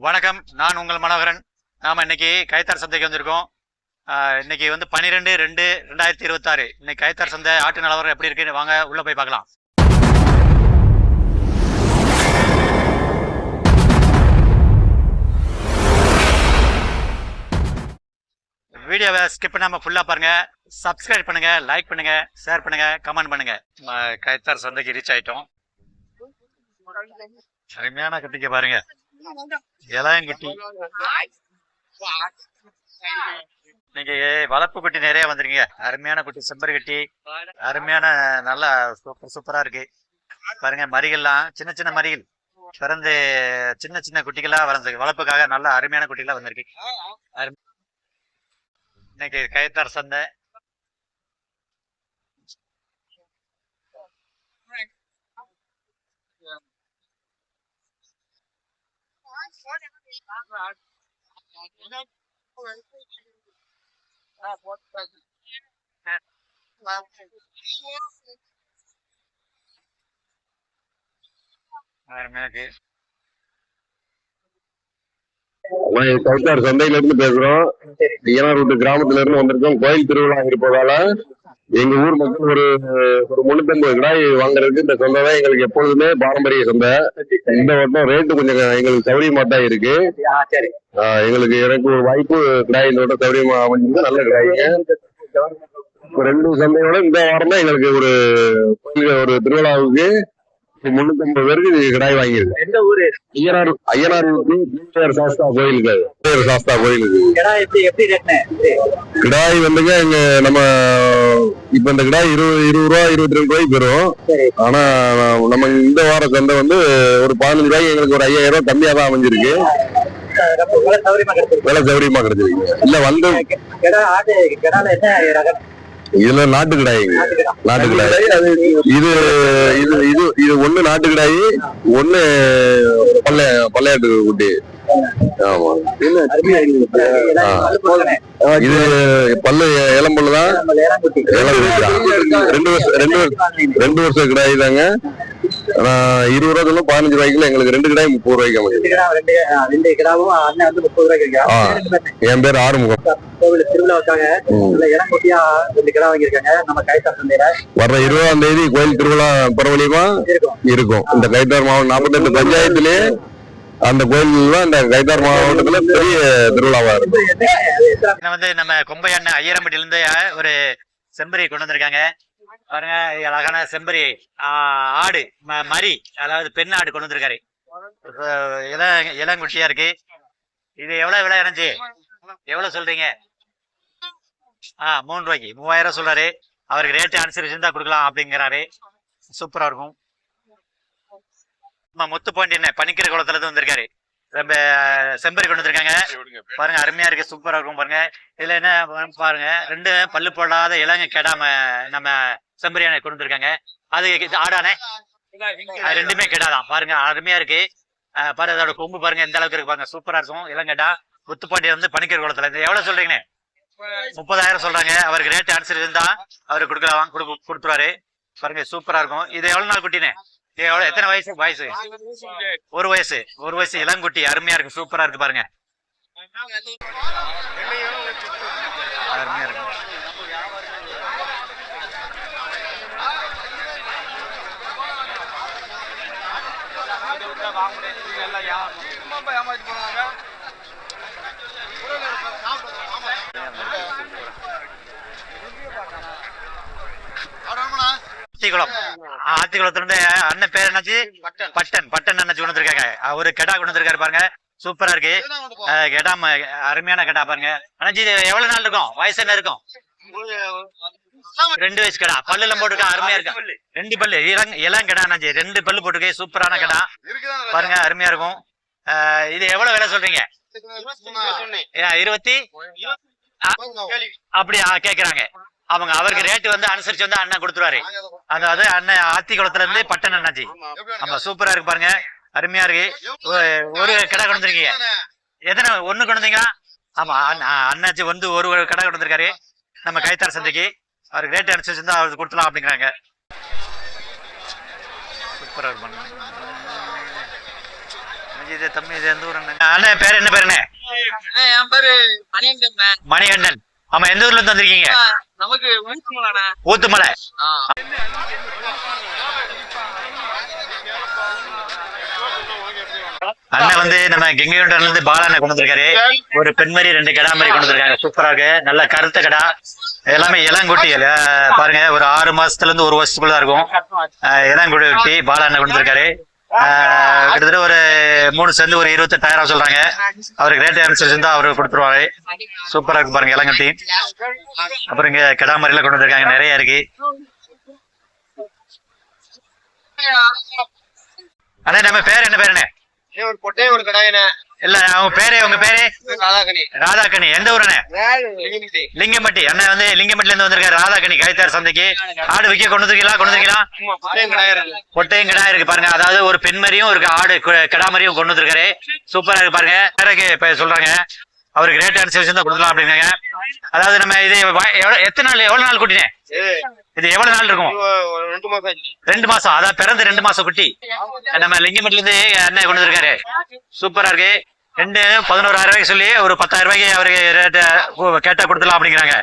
வணக்கம். நான் உங்கள் மனோகரன். நாம இன்னைக்கு கைத்தார் சந்தைக்கு வந்திருக்கோம். இன்னைக்கு வந்து பன்னிரெண்டு ரெண்டு ரெண்டாயிரத்தி இருபத்தாறு. இன்னைக்கு கைத்தார் சந்தை ஆட்டு நிலவரம் எப்படி இருக்குன்னு வாங்க உள்ள போய் பார்க்கலாம். வீடியோவை ஸ்கிப் பண்ணாம ஃபுல்லா பாருங்க. சப்ஸ்கிரைப் பண்ணுங்க லைக் பண்ணுங்க ஷேர் பண்ணுங்க கமெண்ட் பண்ணுங்க. நம்ம கைத்தார் சந்தைக்கு ரீச் ஆயிட்டோம். அருமையான கட்டிக்க பாருங்க. இளையங்குட்டி நீங்க வளர்ப்பு குட்டி நிறைய வந்துருங்க அருமையான குட்டி செம்பரி கட்டி. அருமையான நல்லா சூப்பர் சூப்பரா இருக்கு. பாருங்க மறிகள்லாம் சின்ன சின்ன மறிகள். பிறந்து சின்ன சின்ன குட்டிகளா வளர்ந்துருக்கு வளர்ப்புக்காக நல்ல அருமையான குட்டிகளா வந்திருக்கு. அரு- இன்னைக்கு கயத்தார் சந்தை அருமையா இருக்கு நான் கவுத்தார் சந்தையில இருந்து பேசுறோம். ஐயனார்குட்டு கிராமத்துல இருந்து வந்திருக்கோம். கோயில் திருவிழா இருப்பதால எங்க ஊர் மக்கள் ஒரு ஒரு முன்னூத்தம்பது கிடாய் வாங்குறதுக்கு இந்த சந்தை தான் எங்களுக்கு எப்பொழுதுமே பாரம்பரிய சந்தை. இந்த வருடம் ரேட்டு கொஞ்சம் எங்களுக்கு சௌரியமா தான் இருக்கு. எங்களுக்கு எனக்கு ஒரு வாய்ப்பு கிடாய் இந்த வருடம் சௌரியமா அமைஞ்சிருக்கு நல்ல கிடாய்ங்க ரெண்டு சந்தையோட இந்த வாரம் தான் எங்களுக்கு ஒரு ஒரு திருவிழாவுக்கு முன்னூத்தம்பது பேருக்கு கிடாய் வாங்கியிருக்கு. எந்த ஊரு? ஐயனார் ஐயனாருக்கு பிள்ளையார் சாஸ்தா கோயிலுக்கு சாஸ்தா கோயிலுக்கு கிடாய் வந்துங்க இங்க நம்ம இப்ப இந்த கிடாய் இருபது இருபது ரூபா இருபத்தி ரெண்டு ரூபாய்க்கு பெறும். சரி. ஆனா நம்ம இந்த வார சந்தை வந்து ஒரு பதினஞ்சு ரூபாய்க்கு எங்களுக்கு ஒரு ஐயாயிரம் ரூபாய் கம்மியா தான் அமைஞ்சிருக்கு. சௌகரியமா விலை சௌரியமா கிடைச்சிருக்கு. இல்ல வந்து இதுல நாட்டு கிடாய்ங்க நாட்டு கிடா நாட்டு கிடாய் இது இது இது இது ஒண்ணு நாட்டு கிடாய் ஒண்ணு பல்ல பல்லையாட்டு குட்டி. ஆமா. இது பல்லு இளம்பல்லு தான். நம்ம லேராங்குட்டி. ரெண்டு வருஷம் ரெண்டு ரெண்டு வருஷம் கிடாய் தாங்க. இருபது ரூபா சொல்லும் பதினஞ்சு ரூபாய்க்குள்ள எங்களுக்கு ரெண்டு கிடாய் முப்பது ரூபாய்க்கு ரெண்டு ரெண்டு ரெண்டு. இருக்காங்க என் பேர் ஆறுமுகம். கோவில் திருவிழாவுக்காக ம். இதுல இளங்குட்டியா ரெண்டு கிடா வாங்கியிருக்காங்க. நம்ம கைத்தா சந்தையில. வர்ற இருபதாம் தேதி கோயில் திருவிழா பிரபலியமா இருக்கும். இந்த கைத்தார் மாவட்டம் நாற்பத்தெட்டு பஞ்சாயத்துலயே அந்த கோயில் தான் இந்த கைத்தார் மாவட்டத்துல பெரிய திருவிழாவா இருக்கும். வந்து நம்ம கொம்பை அண்ணன் ஐயரம்பட்டில இருந்து ஒரு செம்பரி கொண்டு வந்திருக்காங்க. பாருங்க அழகான செம்பரி ஆடு ம- மரி அதாவது பெண் ஆடு கொண்டு வந்திருக்காரு. அஹ் இளம் இளங்குட்டியா இருக்கு. இது எவ்வளவு விலை இறஞ்சி? எவ்வளவு சொல்றீங்க? ஆ மூணு ரூபாய்க்கு. மூவாயிரம் சொல்றாரு. அவருக்கு ரேட்டு அனுசரிச்சு தான் கொடுக்கலாம் அப்படிங்கிறாரு. சூப்பரா இருக்கும். நம்ம முத்து பாண்டியன் பனிக்கிற குளத்துல இருந்து வந்திருக்காரு. ரொம்ப செம்பரி கொண்டு வந்திருக்காங்க. பாருங்க அருமையா இருக்கு. சூப்பரா இருக்கும் பாருங்க. இதுல என்ன பாருங்க ரெண்டு பல்லு போடாத இளங்க கெடாம நம்ம செம்பரியானை கொண்டு வந்திருக்காங்க. அது ஆடானே? ரெண்டுமே கெடாதான். பாருங்க அருமையா இருக்கு. பாரு அதோட கொம்பு பாருங்க எந்த அளவுக்கு இருக்கு பாருங்க. சூப்பரா இருக்கும். இளங்கடா முத்துப்பாண்டியன் வந்து பனிக்கிற குளத்துல இருந்து எவ்வளவு சொல்றீங்க முப்பதாயிரம் சொல்றாங்க. அவருக்கு ரேட் அனுசரிச்சு இருந்தா அவரு கொடுக்கலாம் கொடுக்கு கொடுத்துருவாரு. பாருங்க சூப்பரா இருக்கும். இது எவ்வளவு நாள் குட்டினே எவ்வளவு எத்தனை வயசு? வயசு. ஒரு வயசு. ஒரு வயசு. இளங்குட்டி. அருமையா இருக்கு. சூப்பரா இருக்கு பாருங்க. அருமையா இருக்கு. ஆத்திக்குளம் ஆத்திக்குளத்துல அண்ணன் பேர் என்னாச்சு? பட்டன். பட்டன். அண்ணாச்சி கொண்டு வந்திருக்காங்க அவரு கெடா கொண்டு வந்திருக்காரு பாருங்க. சூப்பரா இருக்கு. கெடா அருமையான கெடா பாருங்க. அண்ணாச்சி எவ்வளவு நாள் இருக்கும்? வயசு என்ன இருக்கும்? ரெண்டு வயசு கடா. பல்லு எல்லாம் போட்டுருக்கா அருமையா இருக்கு ரெண்டு பல்லு. இளம் இளம் கடா அண்ணாச்சி. ரெண்டு பல்லு போட்டுருக்கு சூப்பரான கடா. பாருங்க அருமையா இருக்கும். இது எவ்வளவு விலை சொல்றீங்க? இருபத்தி அப்படி ஆ, கேக்குறாங்க. அவங்க அவருக்கு ரேட் வந்து அனுசரிச்சு வந்து அண்ணன் கொடுத்துருவாரு. அதாவது அண்ணன் ஆத்திக்குளத்துல இருந்து பட்டன் அண்ணாச்சி. ஆமா சூப்பரா இருக்கு பாருங்க. அருமையா இருக்கு. ஒ- ஒரு கடை கொண்டு வந்திருக்கீங்க. எத்தனை ஒண்ணு கொண்டு வந்தீங்களா? ஆமா அண்ணா- அண்ணாச்சி வந்து ஒரு ஒரு கடை கொண்டு வந்திருக்காரு. நம்ம கைத்தார் சந்தைக்கு. அவருக்கு ரேட் அனுசரிச்சு இருந்தா அவருக்கு கொடுத்துலாம் அப்படிங்கிறாங்க. சூப்பரா இருக்கு பாருங்க. இது தம்பி இது எந்த ஊர் அண்ணன் பேர் என்ன பேரு மணியங்கண்ண மணிகண்டன் ஆமா எந்த ஊர்ல இருந்து வந்திருக்கீங்க? நமக்கு ஊத்துமலாண்ணே ஊத்துமலை அண்ணன் வந்து நம்ம கெங்கையுண்டன்ல இருந்து பாலாண்ண கொண்டு வந்திருக்காரு. ஒரு பெண்மரி ரெண்டு கடா மாதிரி கொண்டு வந்திருக்காங்க. சூப்பரா இருக்கு. நல்ல கருத்த கடா. எல்லாமே இளங்குட்டி. பாருங்க ஒரு ஆறு மாசத்துல இருந்து ஒரு வருஷத்துக்குள்ள இருக்கும். இளங்குட்டி பாலாண்ண கொண்டு வந்திருக்காரு. கிட்டத்தட்ட ஒரு மூணு சேர்ந்து ஒரு இருபத்தெட்டாயிரம் சொல்றாங்க. அவருக்கு ரேட் அனுசரிச்சு இருந்தா அவரு கொடுத்துருவாரு. சூப்பரா இருக்கு பாருங்க இளங்கட்டி அப்புறம் இங்க கிடா மாதிரிலாம் கொண்டு வந்திருக்காங்க நிறைய இருக்கு. அண்ணா நம்ம பேர் என்ன பேருண்ணே ஒரு பொட்டே ஒரு கடாயினே இல்ல அவங்க பேரு உங்க பேரு? ராதாகனி. ராதாக்கணி எந்த ஊருண்ணே? லிங்கம்பட்டி. அண்ணன் வந்து லிங்கம்பட்டில இருந்து வந்திருக்காரு ராதாக்கணி கைத்தார் சந்தைக்கு. ஆடு விற்க கொண்டு வந்திருக்கீங்களா கொண்டு வந்திருக்கீங்களா கொட்டையும் கிடா இருக்கு. பாருங்க. அதாவது ஒரு பெண்மரியும் ஒரு ஆடு கிடா மாதிரியும் கொண்டு வந்திருக்காரு. சூப்பரா இருக்கு பாருங்க. இப்ப சொல்றாங்க. அவருக்கு ரேட் அனுசரிச்சு தான் கொடுக்கலாம் அப்படின்னாங்க. அதாவது நம்ம இது எத்தனை நாள் எவ்வளவு நாள் குட்டினே இது எவ்வளவு நாள் இருக்கும்? ரெண்டு மாசம் ஆச்சு. ரெண்டு மாசம். அதான் பிறந்து ரெண்டு மாசம் குட்டி. நம்ம லிங்கம்பட்டில இருந்து அண்ணன் கொண்டு வந்திருக்காரு. சூப்பரா இருக்கு. ரெண்டு பதினோராயிரம் ரூபாய்க்கு சொல்லி ஒரு பத்தாயிரம் ரூபாய்க்கு அவருக்கு ரேட்டு கேட்டா கொடுத்துலாம் அப்படிங்கிறாங்க.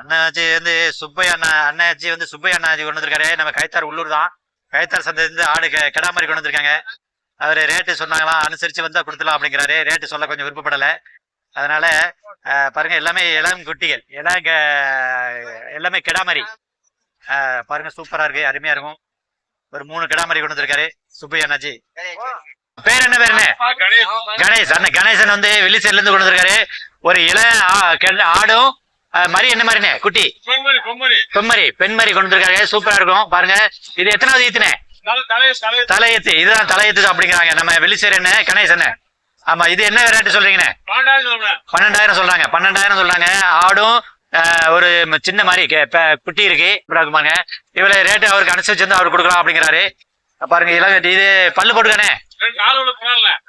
அண்ணாச்சி வந்து சுப்பையா அண்ணா அண்ணாச்சி வந்து சுப்பையா அண்ணாச்சி கொண்டு வந்திருக்காரு. நம்ம கைத்தார் உள்ளூர் தான். கைத்தார் சந்தை இருந்து ஆடு கெடா மாதிரி கொண்டு வந்திருக்காங்க. அவரு ரேட்டு சொன்னாங்களாம் அனுசரிச்சு வந்தா கொடுத்துலாம் அப்படிங்கிறாரு. ரேட்டு சொல்ல கொஞ்சம் விருப்பப்படல. அதனால பாருங்க எல்லாமே இளம் குட்டிகள். எல்லாம் எல்லாமே கெடா மாதிரி பாருங்க சூப்பரா இருக்கு. அருமையா இருக்கும். ஒரு மூணு கிடா மாதிரி கொண்டு வந்திருக்காரு. சுப்பையா அண்ணாச்சி. பேர் என்ன பேர் என்ன? கணேஷ். அண்ணன் கணேசன் வந்து வெளிச்சேரில இருந்து கொண்டு வந்திருக்காரு. ஒரு இள ஆடும் மரி என்ன மாதிரினே குட்டி. பெண்மரி பெண்மரி கொண்டு வந்திருக்காரு. சூப்பரா இருக்கும். பாருங்க. இது எத்தனாவது ஈத்துனே? தலையத்து இதுதான் தலையத்து அப்படிங்கிறாங்க. நம்ம வெளிச்சேரி என்ன? கணேஷ் என்ன ஆமா இது என்ன ரேட்டு சொல்றீங்கண்ணே? பன்னெண்டாயிரம் சொல்றாங்க. பன்னெண்டாயிரம் சொல்றாங்க. ஆடும் ஒரு சின்ன மாதிரி குட்டி இருக்கு. இப்படி பாருங்க. இவ்வளவு ரேட்டு அவருக்கு அனுசரிச்சு வந்து அவர் கொடுக்கலாம் அப்படிங்கிறாரு. பாருங்க இளங்கட்டி இது பல்லு போட்டுக்கானே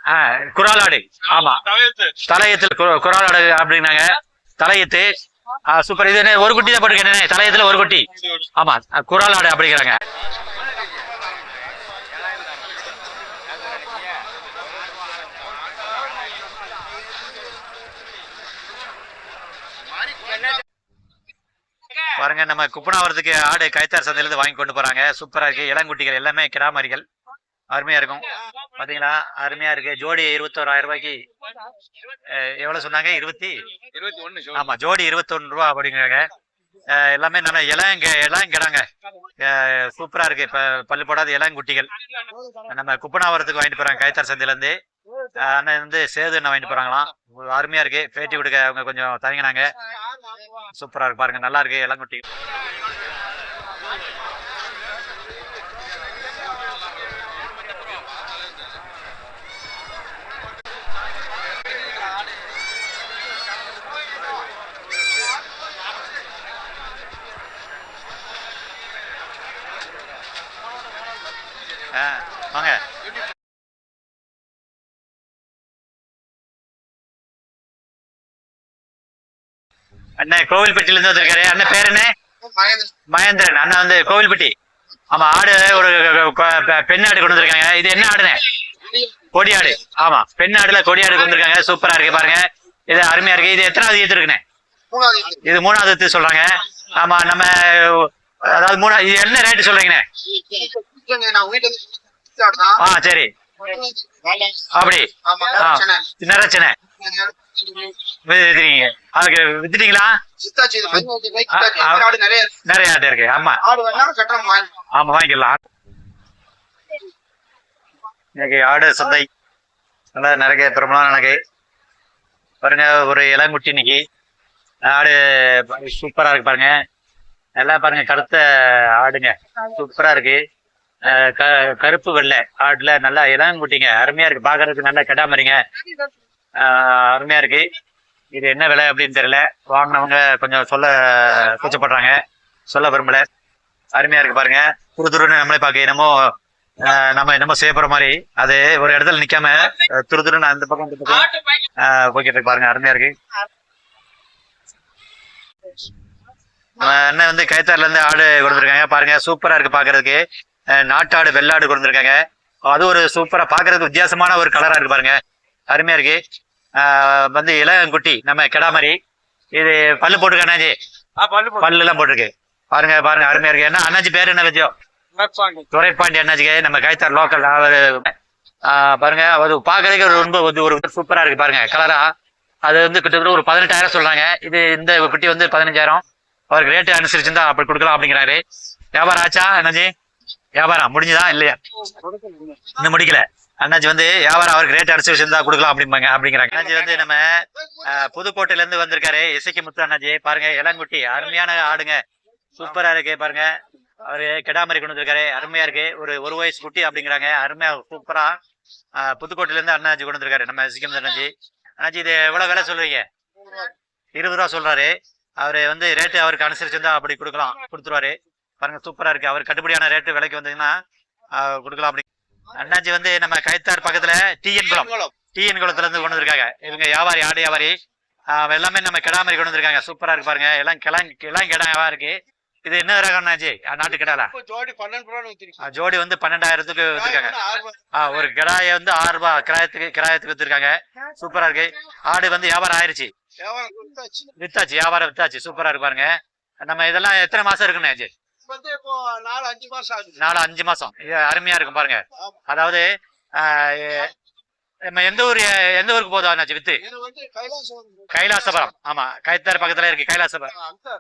ஆஹ் குரால் ஆடு ஆமா தலையத்தில் கு- குரால் ஆடு அப்படின்னாங்க தலையத்து சூப்பர். இது என்ன ஒரு குட்டி தான் போட்டுக்கேன் தலையத்துல ஒரு குட்டி. ஆமா அஹ் குரால் ஆடு அப்படிங்கிறாங்க. பாருங்க நம்ம குப்பனாவரத்துக்கு ஆடு கைத்தார் சந்தையில இருந்து வாங்கி கொண்டு போறாங்க. சூப்பரா இருக்கு. இளங்குட்டிகள் எல்லாமே கிராமரிகள் அருமையா இருக்கும். பாத்தீங்களா? அருமையா இருக்கு. ஜோடி இருபத்தோராயிரம் ரூபாய்க்கு எவ்வளவு சொன்னாங்க? இருபத்தி? இருபத்தி ஒண்ணு ஆமா ஜோடி இருபத்தொன்னு ரூபா அப்படிங்கிறாங்க. எல்லாமே நம்ம இளங்க இளங்கிடாங்க. சூப்பரா இருக்கு. இப்ப பல்லு போடாத இளங்குட்டிகள். நம்ம குப்பனாவரத்துக்கு வாங்கிட்டு போறாங்க. கைத்தார் சந்தையில இருந்து அண்ணன் வந்து சேது அண்ணன் வாங்கிட்டு போறாங்களாம். அருமையா இருக்கு. பேட்டி கொடுக்க அவங்க கொஞ்சம் தயங்கினாங்க. சூப்பரா இருக்கு. பாருங்க நல்லா இருக்கு. இளங்குட்டி வாங்க. அண்ணன் கோவில்பட்டியில இருந்து வந்திருக்காரு. அண்ணன் பேர் என்ன? மகேந்திரன். அண்ணன் வந்து கோவில்பட்டி. ஆமா ஆடு ஒரு பெண் ஆடு கொண்டு வந்திருக்காங்க. இது என்ன ஆடுனே கொடியாடு. ஆமா பெண் ஆடுல கொடியாடு கொண்டு வந்திருக்காங்க. சூப்பரா இருக்கு பாருங்க. இது அருமையா இருக்கு. இது எத்தனாவது ஈத்து இருக்குண்ணே? இது மூணாவது சொல்றாங்க. ஆமா நம்ம அதாவது மூணா இது என்ன ரேட்டு சொல்றீங்கண்ணே? ஆ சரி. அப்படி. நிறச்சனை வித்துறீங்க அதுக்கு வித்துட்டீங்களா? நிறைய ஆட்டு இருக்கு. ஆமா. ஆமா வாங்கிக்கலாம். இன்னைக்கு ஆடு சந்தை. நல்லா நிறைய பெருமளா எனக்கு பாருங்க ஒரு இளங்குட்டி இன்னைக்கு. ஆடு சூப்பரா இருக்கு பாருங்க. நல்லா பாருங்க கருத்த ஆடுங்க. சூப்பரா இருக்கு. க- கருப்பு வெள்ளை ஆடுல நல்லா இளங்குட்டிங்க அருமையா இருக்கு. பாக்குறதுக்கு நல்லா கெடாமறிங்க அருமையா இருக்கு. இது என்ன விலை அப்படின்னு தெரியல. வாங்கினவங்க கொஞ்சம் சொல்ல கூச்சப்படுறாங்க. சொல்ல விரும்பல. அருமையா இருக்கு பாருங்க. துரு துருன்னு நம்மளே பார்க்க என்னமோ நம்ம என்னமோ செய்ய போற மாதிரி. அது ஒரு இடத்துல நிக்காம துரு துருன்னு அந்த பக்கம் இந்த பக்கம். போய்கிட்டு இருக்கு பாருங்க. அருமையா இருக்கு. அண்ணன் வந்து கைத்தாறுல இருந்து ஆடு கொடுத்துருக்காங்க. பாருங்க. சூப்பரா இருக்கு பாக்குறதுக்கு. நாட்டாடு வெள்ளாடு கொடுத்துருக்காங்க. அது ஒரு சூப்பரா பாக்குறதுக்கு வித்தியாசமான ஒரு கலரா இருக்கு பாருங்க. அருமையா இருக்கு. ஆஹ் வந்து இளங்குட்டி நம்ம கிடா மாதிரி இது பல்லு போட்டுருக்க அண்ணாஜி? பல்லு எல்லாம் போட்டிருக்கு. பாருங்க பாருங்க அருமையா இருக்கு. என்ன அண்ணாச்சி பேர் என்ன வச்சோம் துரைப்பாண்டி. அண்ணாச்சிக்கு நம்ம கைத்தார் லோக்கல் அவரு பாருங்க அது பாக்குறதுக்கு ஒரு ரொம்ப ஒரு- ஒரு சூப்பரா இருக்கு பாருங்க கலரா அது வந்து கிட்டத்தட்ட ஒரு பதினெட்டாயிரம் சொல்றாங்க. இது இந்த குட்டி வந்து பதினஞ்சாயிரம். அவருக்கு ரேட்டு அனுசரிச்சிருந்தா அப்படி கொடுக்கலாம் அப்படிங்கிறாரு. வியாபாரம் ஆச்சா அண்ணாஜி? வியாபாரம் முடிஞ்சதா இல்லையா? இன்னும் முடிக்கல. அண்ணாச்சி வந்து வியாபாரம் அவருக்கு ரேட் அடிச்சு வச்சிருந்தா கொடுக்கலாம் அப்படிம்பாங்க அப்படிங்கிறாங்க. அண்ணாச்சி வந்து நம்ம புதுக்கோட்டையில இருந்து வந்திருக்காரு இசைக்கு முத்து அண்ணாச்சி. பாருங்க இளங்குட்டி அருமையான ஆடுங்க. சூப்பரா இருக்கு பாருங்க. அவரு கெடாமரி கொண்டு வந்திருக்காரு. அருமையா இருக்கு. ஒரு ஒரு வயசு குட்டி அப்படிங்கிறாங்க. அருமையா சூப்பரா புதுக்கோட்டையில இருந்து அண்ணாச்சி கொண்டு வந்திருக்காரு நம்ம இசைக்கு முத்து அண்ணாச்சி. அண்ணாச்சி இது எவ்வளவு விலை சொல்லுவீங்க? இருபது ரூபா சொல்றாரு. அவரு வந்து ரேட்டு அவருக்கு அனுசரிச்சிருந்தா அப்படி கொடுக்கலாம் கொடுத்துருவாரு. பாருங்க சூப்பரா இருக்கு. அவர் கட்டுப்படியான ரேட்டு விலைக்கு வந்தீங்கன்னா கொடுக்கலாம் அப்படி. அண்ணாச்சி வந்து நம்ம கைத்தார் பக்கத்துல டிஎன் குளம். டிஎன் குளத்துல இருந்து கொண்டு வந்திருக்காங்க. இவங்க வியாபாரி ஆடு வியாபாரி. எல்லாமே நம்ம கிடா மாதிரி கொண்டு வந்திருக்காங்க. சூப்பரா இருக்கு பாருங்க. எல்லாம் கிளம் எல்லாம் கிடாவா இருக்கு. இது என்ன ரகம் அண்ணாச்சி? நாட்டு கிடாலா? ஜோடி பன்னெண்டு வந்து பன்னெண்டாயிரத்துக்கு. ஆ, ஒரு கிடாயை வந்து ஆறு ரூபாய் கிராயத்துக்கு கிராயத்துக்கு வித்துருக்காங்க. சூப்பரா இருக்கு. ஆடு வந்து வியாபாரம் ஆயிருச்சு. வித்தாச்சு வியாபாரம் வித்தாச்சு. சூப்பரா இருக்கு பாருங்க. நம்ம இதெல்லாம் எத்தனை மாசம் இருக்குன்னு ஆச்சு வந்து இப்போ நாலு அஞ்சு மாசம் ஆகுது. நாலு அஞ்சு மாசம். இது அருமையா இருக்கும் பாருங்க. அதாவது நம்ம எந்த ஊர் எந்த ஊருக்கு போதும் அண்ணாச்சி வித்து? கைலாசபுரம். ஆமா கைத்தார் பக்கத்துல இருக்கு கைலாசபுரம்.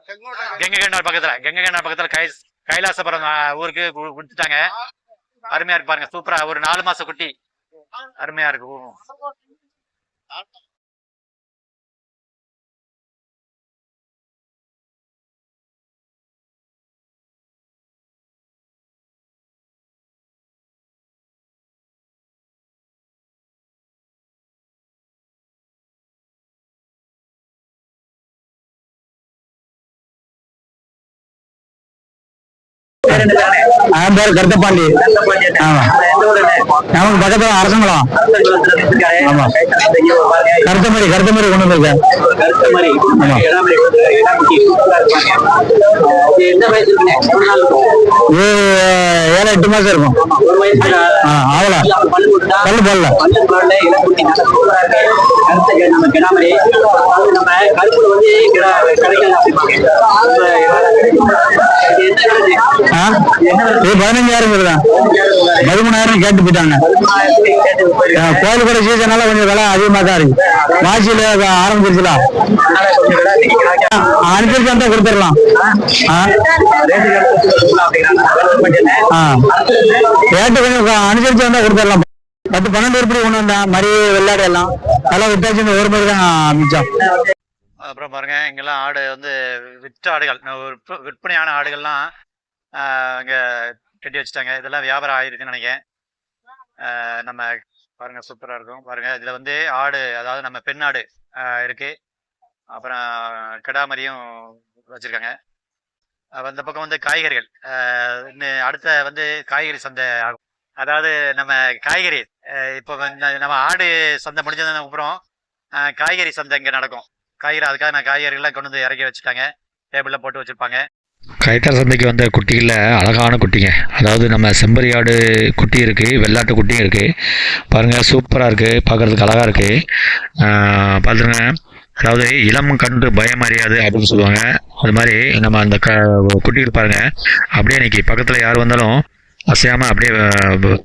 செங்கோட்டை கெங்ககண்ணார் பக்கத்துல கெங்ககண்ணார் பக்கத்துல கை கைலாசபுரம் ஊருக்கு கொடுத்துட்டாங்க. அருமையா இருக்கு பாருங்க சூப்பரா. ஒரு நாலு மாச குட்டி. அருமையா இருக்கு ஊ. பேர் அவன் கருத்தப்பாண்டி ஆமா. நமக்கு பக்கத்துல அரசங்குளம் ஆமா. கருத்தமரி கருத்தமரி கொண்டு வந்திருக்கேன் எந்த நாள் ஏழு எட்டு மாசம் இருக்கும் ஒரு ஆவல பல்லு பல்ல பல்லு நம்ம கருப்புல வந்து ஆ? இது பதினஞ்சாயிரம் பதிமூணாயிரம் கேட்டு போயிட்டாங்க. கோயில் கூட சீசனால கொஞ்சம் விலை அதிகமா தான் இருக்கு. வாசியில ஆரம்பிச்சிருச்சுல. அனுப்பிச்சு கொஞ்சம் வந்தா கொடுத்துடலாம். ஆ? ஆ. ரேட்டு கொஞ்சம் அனுசரிச்சு வந்தா கொடுத்துடலாம். பத்து பன்னெண்டு உருப்படி கொண்டு வந்தான் மரி வெள்ளாடு எல்லாம். அதெல்லாம் விட்டாச்சு இந்த ஒரு மாதிரி தான் மிச்சம் அப்புறம் பாருங்க இங்கெல்லாம் ஆடு வந்து விற்ற ஆடுகள். விற்ப- விற்பனையான ஆடுகள்லாம் இங்கே கட்டி வச்சுட்டாங்க. இதெல்லாம் வியாபாரம் ஆயிருக்குன்னு நினைக்கிறேன். நம்ம பாருங்க சூப்பராக இருக்கும். பாருங்க இதில் வந்து ஆடு அதாவது நம்ம பெண் ஆடு இருக்கு. அப்புறம் கிடாமரியும் வச்சுருக்காங்க. அந்த பக்கம் வந்து காய்கறிகள். இன்னும் அடுத்த வந்து காய்கறி சந்தை ஆகும். அதாவது நம்ம காய்கறி இப்போ வந்து நம்ம ஆடு சந்தை முடிஞ்சதுக்கு அப்புறம் காய்கறி சந்தை இங்கே நடக்கும். காய்கறி அதுக்காக நான் காய்கறிகள்லாம் கொண்டு வந்து இறக்கி வச்சுட்டாங்க. டேபிளில் போட்டு வச்சுருப்பாங்க. கைத்தார் சந்தைக்கு வந்த குட்டிகளில் அழகான குட்டிங்க. அதாவது நம்ம செம்பரியாடு குட்டி இருக்குது வெள்ளாட்டு குட்டியும் இருக்குது பாருங்கள் சூப்பராக இருக்குது பார்க்குறதுக்கு அழகாக இருக்குது பார்த்துருங்க அதாவது இளம் கண்டு பயம் அறியாது அப்படின்னு சொல்லுவாங்க. அது மாதிரி நம்ம அந்த க குட்டிகள் பாருங்கள் அப்படியே இன்னைக்கு பக்கத்தில் யார் வந்தாலும் அசையாமல் அப்படியே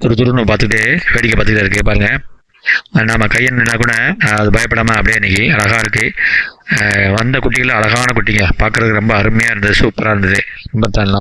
துரு துருன்னு பார்த்துட்டு வேடிக்கை பார்த்துக்கிட்டே இருக்குது பாருங்கள் நாம் கையெண்ணா கூட அது பயப்படாமல் அப்படியே இன்றைக்கி அழகாக இருக்குது வந்த குட்டிகள் அழகான குட்டிங்க. பார்க்குறதுக்கு ரொம்ப அருமையாக இருந்தது சூப்பராக இருந்தது. ரொம்ப தரலாம்